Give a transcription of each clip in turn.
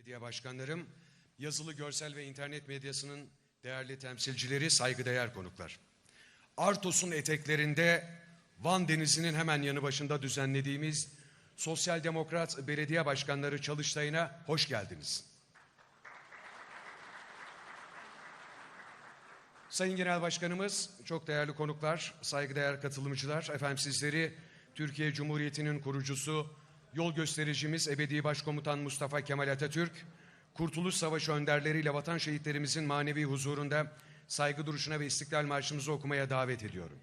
belediye başkanlarım, yazılı, görsel ve internet medyasının değerli temsilcileri, saygıdeğer konuklar. Artos'un eteklerinde Van Denizi'nin hemen yanı başında düzenlediğimiz Sosyal Demokrat Belediye Başkanları Çalıştayı'na hoş geldiniz. Sayın Genel Başkanımız, çok değerli konuklar, saygıdeğer katılımcılar, efendim sizleri Türkiye Cumhuriyeti'nin kurucusu, yol göstericimiz Ebedi Başkomutan Mustafa Kemal Atatürk, Kurtuluş Savaşı önderleriyle vatan şehitlerimizin manevi huzurunda saygı duruşuna ve İstiklal Marşımızı okumaya davet ediyorum.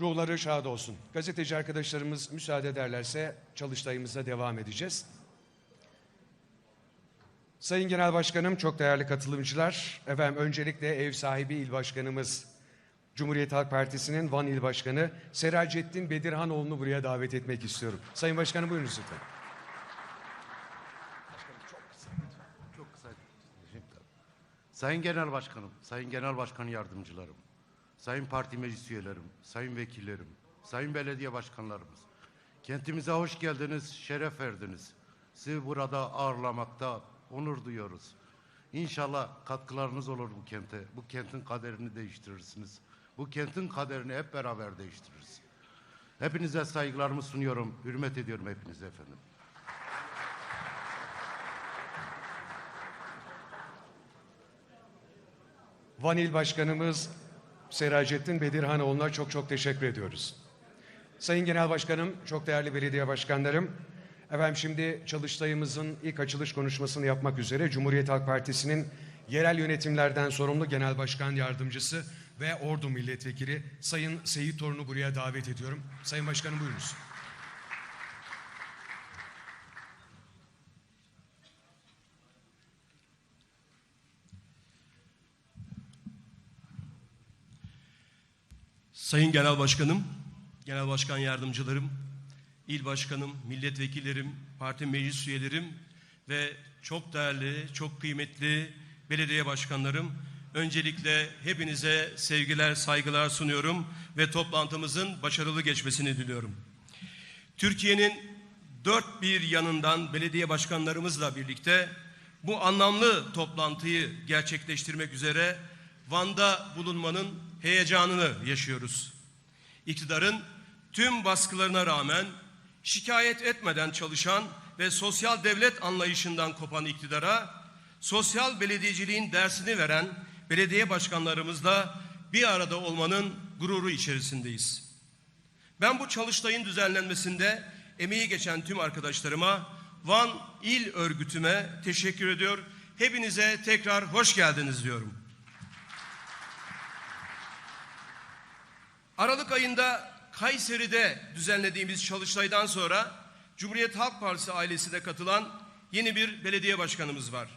Ruhları şad olsun. Gazeteci arkadaşlarımız müsaade ederlerse çalıştayımıza devam edeceğiz. Sayın Genel Başkanım, çok değerli katılımcılar, efendim öncelikle ev sahibi il başkanımız, Cumhuriyet Halk Partisi'nin Van İl Başkanı Seracettin Bedirhanoğlu'nu buraya davet etmek istiyorum. Sayın Başkanım buyurunuz lütfen. Sayın Genel Başkanım, Sayın Genel Başkan Yardımcılarım, Sayın Parti Meclis Üyelerim, Sayın Vekillerim, Sayın Belediye Başkanlarımız, kentimize hoş geldiniz, şeref verdiniz. Sizi burada ağırlamakta onur duyuyoruz. İnşallah katkılarınız olur bu kente. Bu kentin kaderini değiştirirsiniz. Bu kentin kaderini hep beraber değiştiririz. Hepinize saygılarımı sunuyorum, hürmet ediyorum hepinize efendim. Van İl Başkanımız Seracettin Bedirhanoğlu'na çok çok teşekkür ediyoruz. Sayın Genel Başkanım, çok değerli belediye başkanlarım, efendim şimdi çalıştayımızın ilk açılış konuşmasını yapmak üzere Cumhuriyet Halk Partisi'nin yerel yönetimlerden sorumlu Genel Başkan Yardımcısı ve Ordu Milletvekili Sayın Seyit Torun'u buraya davet ediyorum. Sayın Başkanım buyurunuz. Sayın Genel Başkanım, Genel Başkan Yardımcılarım, İl Başkanım, Milletvekillerim, Parti Meclis Üyelerim ve çok değerli, çok kıymetli belediye başkanlarım, öncelikle hepinize sevgiler, saygılar sunuyorum ve toplantımızın başarılı geçmesini diliyorum. Türkiye'nin dört bir yanından belediye başkanlarımızla birlikte bu anlamlı toplantıyı gerçekleştirmek üzere Van'da bulunmanın heyecanını yaşıyoruz. İktidarın tüm baskılarına rağmen şikayet etmeden çalışan ve sosyal devlet anlayışından kopan iktidara sosyal belediyeciliğin dersini veren belediye başkanlarımızla bir arada olmanın gururu içerisindeyiz. Ben bu çalıştayın düzenlenmesinde emeği geçen tüm arkadaşlarıma, Van İl Örgütü'me teşekkür ediyor. Hepinize tekrar hoş geldiniz diyorum. Aralık ayında Kayseri'de düzenlediğimiz çalıştaydan sonra Cumhuriyet Halk Partisi ailesine katılan yeni bir belediye başkanımız var.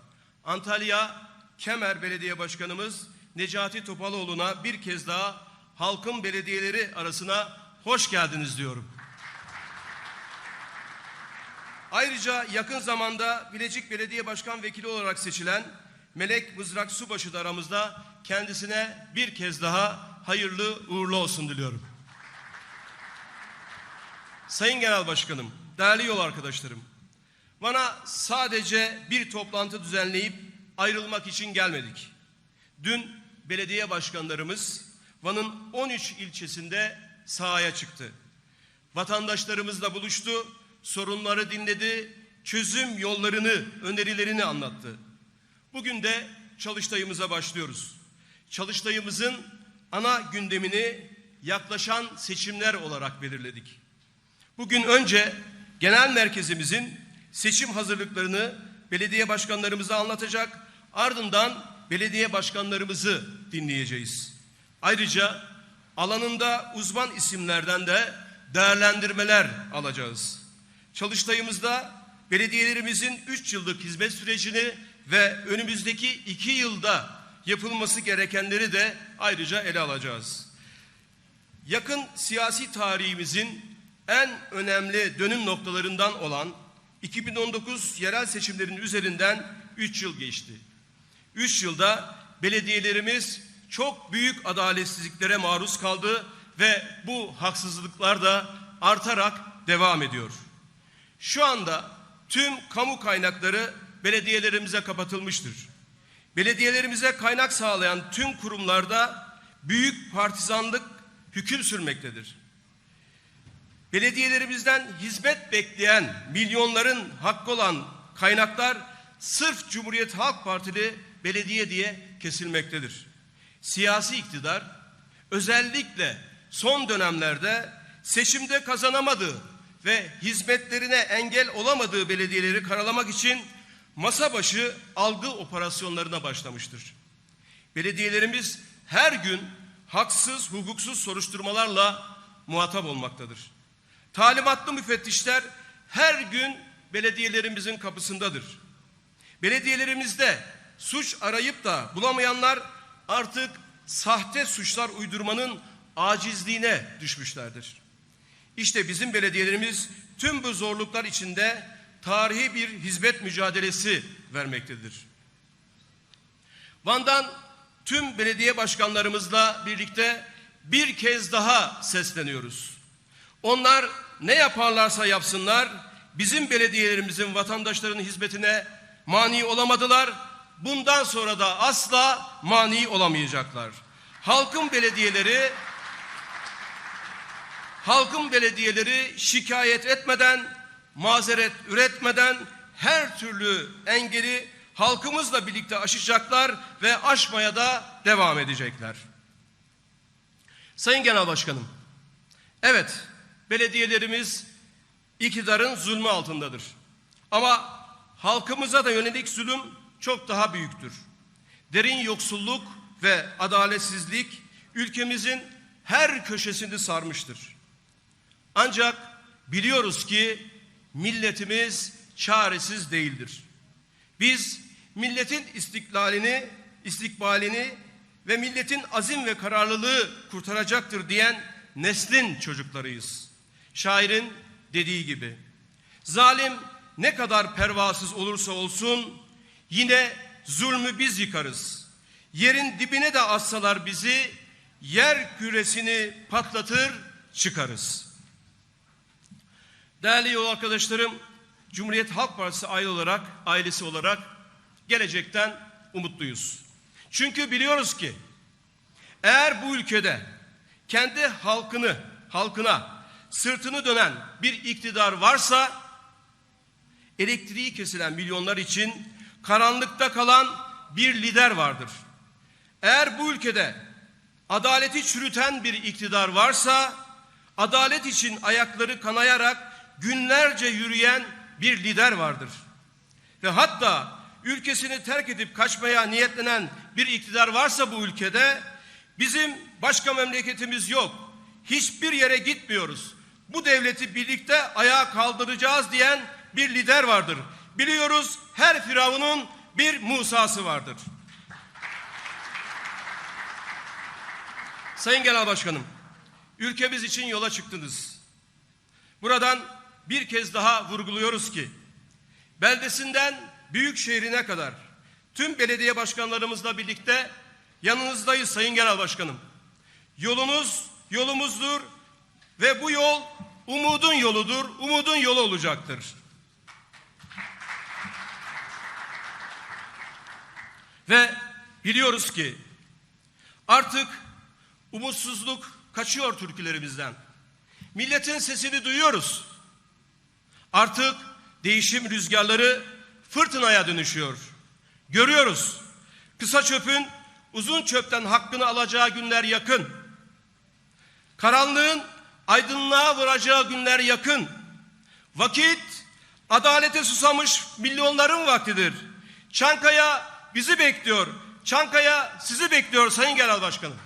Antalya Kemer Belediye Başkanımız Necati Topaloğlu'na bir kez daha halkın belediyeleri arasına hoş geldiniz diyorum. Ayrıca yakın zamanda Bilecik Belediye Başkan Vekili olarak seçilen Melek Mızrak Subaşı da aramızda kendisine bir kez daha hayırlı uğurlu olsun diliyorum. Sayın Genel Başkanım, değerli yol arkadaşlarım, bana sadece bir toplantı düzenleyip ayrılmak için gelmedik. Dün belediye başkanlarımız Van'ın 13 ilçesinde sahaya çıktı. Vatandaşlarımızla buluştu, sorunları dinledi, çözüm yollarını, önerilerini anlattı. Bugün de çalıştayımıza başlıyoruz. Çalıştayımızın ana gündemini yaklaşan seçimler olarak belirledik. Bugün önce genel merkezimizin seçim hazırlıklarını belediye başkanlarımıza anlatacak, ardından belediye başkanlarımızı dinleyeceğiz. Ayrıca alanında uzman isimlerden de değerlendirmeler alacağız. Çalıştayımızda belediyelerimizin 3 yıllık hizmet sürecini ve önümüzdeki 2 yılda yapılması gerekenleri de ayrıca ele alacağız. Yakın siyasi tarihimizin en önemli dönüm noktalarından olan 2019 yerel seçimlerinin üzerinden 3 yıl geçti. 3 yılda belediyelerimiz çok büyük adaletsizliklere maruz kaldı ve bu haksızlıklar da artarak devam ediyor. Şu anda tüm kamu kaynakları belediyelerimize kapatılmıştır. Belediyelerimize kaynak sağlayan tüm kurumlarda büyük partizanlık hüküm sürmektedir. Belediyelerimizden hizmet bekleyen milyonların hakkı olan kaynaklar sırf Cumhuriyet Halk Partili belediye diye kesilmektedir. Siyasi iktidar özellikle son dönemlerde seçimde kazanamadığı ve hizmetlerine engel olamadığı belediyeleri karalamak için masa başı algı operasyonlarına başlamıştır. Belediyelerimiz her gün haksız, hukuksuz soruşturmalarla muhatap olmaktadır. Talimatlı müfettişler her gün belediyelerimizin kapısındadır. Belediyelerimizde suç arayıp da bulamayanlar artık sahte suçlar uydurmanın acizliğine düşmüşlerdir. İşte bizim belediyelerimiz tüm bu zorluklar içinde tarihi bir hizmet mücadelesi vermektedir. Van'dan tüm belediye başkanlarımızla birlikte bir kez daha sesleniyoruz. Onlar ne yaparlarsa yapsınlar bizim belediyelerimizin vatandaşların hizmetine mani olamadılar. Bundan sonra da asla mani olamayacaklar. Halkın belediyeleri halkın belediyeleri şikayet etmeden, mazeret üretmeden her türlü engeli halkımızla birlikte aşacaklar ve aşmaya da devam edecekler. Sayın Genel Başkanım, evet belediyelerimiz iktidarın zulmü altındadır. Ama halkımıza da yönelik zulüm çok daha büyüktür. Derin yoksulluk ve adaletsizlik ülkemizin her köşesini sarmıştır. Ancak biliyoruz ki milletimiz çaresiz değildir. Biz milletin istiklalini, istikbalini ve milletin azim ve kararlılığı kurtaracaktır diyen neslin çocuklarıyız. Şairin dediği gibi. Zalim ne kadar pervasız olursa olsun yine zulmü biz yıkarız. Yerin dibine de assalar bizi yer küresini patlatır çıkarız. Değerli yol arkadaşlarım, Cumhuriyet Halk Partisi aile olarak, ailesi olarak gelecekten umutluyuz. Çünkü biliyoruz ki eğer bu ülkede kendi halkını, halkına sırtını dönen bir iktidar varsa elektriği kesilen milyonlar için karanlıkta kalan bir lider vardır. Eğer bu ülkede adaleti çürüten bir iktidar varsa adalet için ayakları kanayarak günlerce yürüyen bir lider vardır. Ve hatta ülkesini terk edip kaçmaya niyetlenen bir iktidar varsa bu ülkede bizim başka memleketimiz yok. Hiçbir yere gitmiyoruz. bu devleti birlikte ayağa kaldıracağız diyen bir lider vardır. Biliyoruz her firavunun bir Musa'sı vardır. Sayın Genel Başkanım, ülkemiz için yola çıktınız. Buradan bir kez daha vurguluyoruz ki beldesinden büyük şehrine kadar tüm belediye başkanlarımızla birlikte yanınızdayız Sayın Genel Başkanım. Yolunuz yolumuzdur ve bu yol umudun yoludur, umudun yolu olacaktır. Ve biliyoruz ki artık umutsuzluk kaçıyor türkülerimizden. Milletin sesini duyuyoruz. Artık değişim rüzgarları fırtınaya dönüşüyor. Görüyoruz. Kısa çöpün uzun çöpten hakkını alacağı günler yakın. Karanlığın aydınlığa vuracağı günler yakın. Vakit adalete susamış milyonların vaktidir. Çankaya bizi bekliyor. Çankaya sizi bekliyor Sayın Genel Başkanım.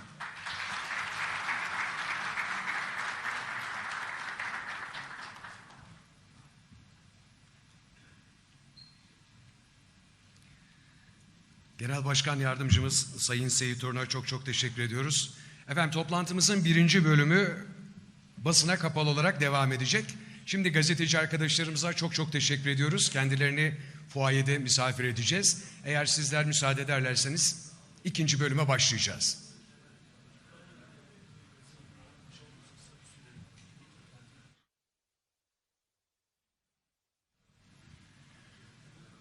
Genel Başkan Yardımcımız Sayın Seyit Torun'a çok çok teşekkür ediyoruz. Efendim toplantımızın birinci bölümü basına kapalı olarak devam edecek. Şimdi gazeteci arkadaşlarımıza çok çok teşekkür ediyoruz. Kendilerini fuayede misafir edeceğiz. Eğer sizler müsaade ederlerseniz ikinci bölüme başlayacağız.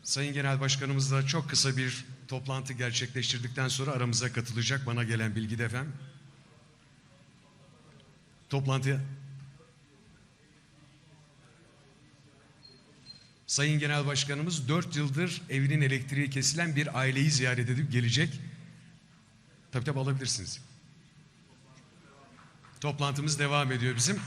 Sayın Genel Başkanımızla çok kısa bir toplantı gerçekleştirdikten sonra aramıza katılacak bana gelen bilgi de efendim. Toplantıya Sayın Genel Başkanımız dört yıldır evinin elektriği kesilen bir aileyi ziyaret edip gelecek. Tabii tabii alabilirsiniz. Toplantımız devam ediyor bizim.